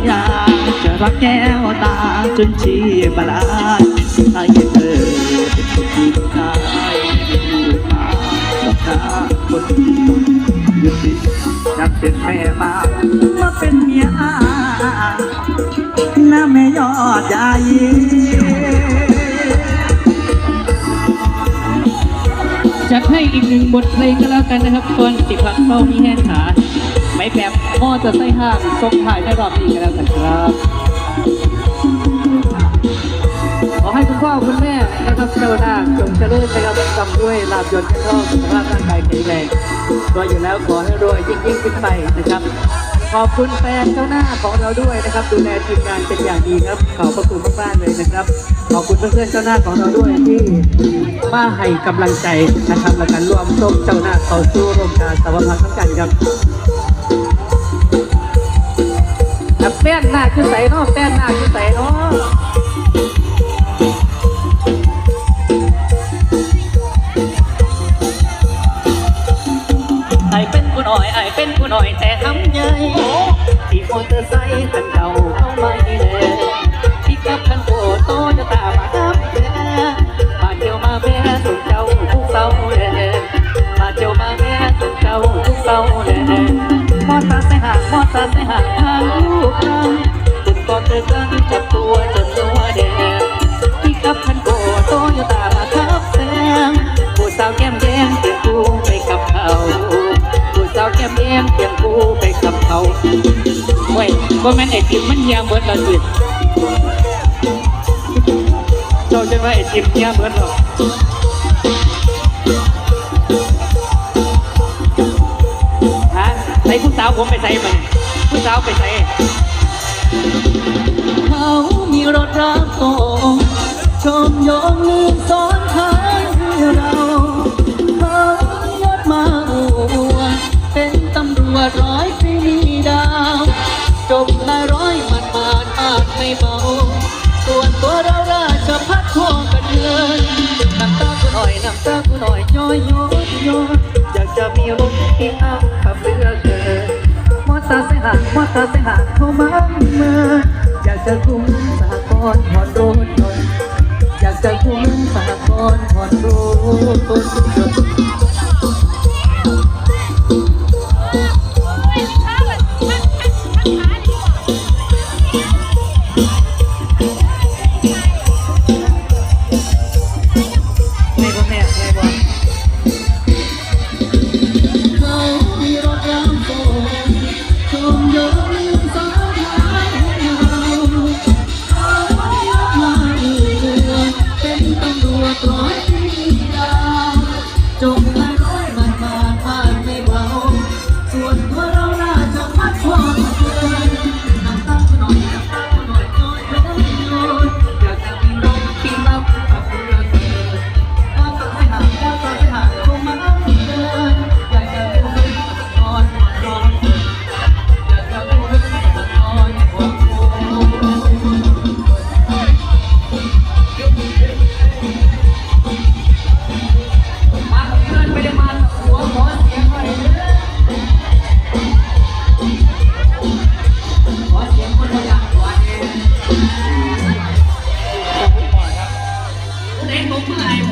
สัญาจะรักแก้วตาจนชีพลายให้เธอเป็นคนที่ชายอยู่มากับตาคนยุติอยากเป็นแม่มามาเป็นเมียอาน้าแม่ยอดใจจัดให้อีกหนึ่งบทเพลงก็แล้วกันนะครับก่อนสิพักเป้ามีแห้งขา ไม่แบบพ่อจะใส่ห้างซกถ่ายในรอบนี้ก็แล้วกันครับ ขอให้คุณพ่อคุณแม่นะครับเจ้าหน้าจงเจริญนะครับกำด้วยลาบยนต์เงินทองสุขภาพร่างกายแข็งแรงรวยอยู่แล้วขอให้รวยยิ่งยิ่งขึ้นไปนะครับขอบคุณแฟนเจ้าหน้าของเราด้วยนะครับ ดูแลทีมงานเป็นอย่างดีครับขอบพระคุณมากๆเลยนะครับ ขอบคุณเพื่อนๆเจ้าหน้าของเราด้วยที่มาให้กำลังใจนะครับและการร่วมส้มเจ้าหน้าเขาสู่โรงการสวัสดิ์ทั้งกันครับ แป้นหน้าขึ้นใสเนาะแป้นหน้าขึ้นใสเนาะไอเป็นผู้น้อยไอเป็นผู้น้อยแต่ทำใหญ่ที่มอเตอร์ไซค์คันเก่าเอาไม่เลย ก็แม่นไอติมมันเฮียเหมือนเราสิเจ้าจะว่าไอติมเฮียเหมือนเราฮะใส่ผู้สาวผมไปใส่มันผู้สาวไปใส่เขามีรถรักโต จบนายร้อยมันมาดอาจไม่เบา ส่วนตัวเราราชพัฒทั่วกันเลยน้ำตากูหน่อยน้ำตากูหน่อยย้อยย้อยย้อยอยากจะมีรถที่เอาขับเรือเกินมอเตอร์ไซค์ห่างมอเตอร์ไซค์ห่างเข้ามาเมื่ออยากจะคุ้มสหกรณ์ผ่อนรถยนต์อยากจะคุ้มสหกรณ์ผ่อนรถ ตัวตัวที่เราจง